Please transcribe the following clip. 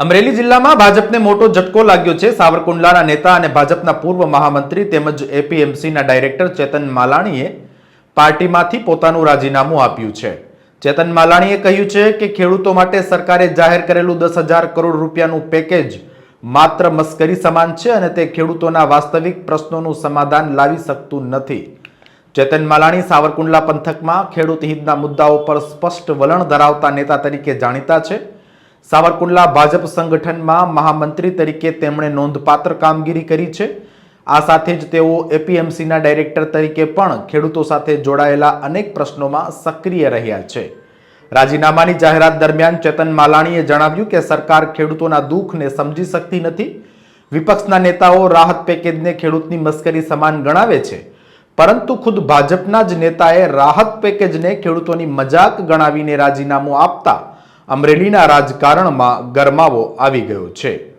અમરેલી જિલ્લામાં ભાજપને મોટો ઝટકો લાગ્યો છે. સાવરકુંડલાના નેતા અને ભાજપના પૂર્વ મહામંત્રી તેમજ એપીએમસીના ડાયરેક્ટર ચેતન માલાણીએ પાર્ટીમાંથી પોતાનું રાજીનામું આપ્યું છે. ચેતન માલાણીએ કહ્યું છે કે ખેડૂતો માટે સરકારે જાહેર કરેલું દસ હજાર કરોડ રૂપિયાનું પેકેજ માત્ર મસ્કરી સમાન છે અને તે ખેડૂતોના વાસ્તવિક પ્રશ્નોનું સમાધાન લાવી શકતું નથી. ચેતન માલાણી સાવરકુંડલા પંથકમાં ખેડૂત હિતના મુદ્દાઓ પર સ્પષ્ટ વલણ ધરાવતા નેતા તરીકે જાણીતા છે. સાવરકુંડલા ભાજપ સંગઠનમાં મહામંત્રી તરીકે તેમણે નોંધપાત્ર કામગીરી કરી છે. આ સાથે જ તેઓ એપીએમસીના ડાયરેક્ટર તરીકે પણ ખેડૂતો સાથે જોડાયેલા અનેક પ્રશ્નોમાં સક્રિય રહ્યા છે. રાજીનામાની જાહેરાત દરમિયાન ચેતન માલાણીએ જણાવ્યું કે સરકાર ખેડૂતોના દુઃખને સમજી શકતી નથી. વિપક્ષના નેતાઓ રાહત પેકેજને ખેડૂતની મસ્કરી સમાન ગણાવે છે. પરંતુ ખુદ ભાજપના જ નેતાએ રાહત પેકેજને ખેડૂતોની મજાક ગણાવીને રાજીનામું આપતા અમરેલીના રાજકારણમાં ગરમાવો આવી ગયો છે.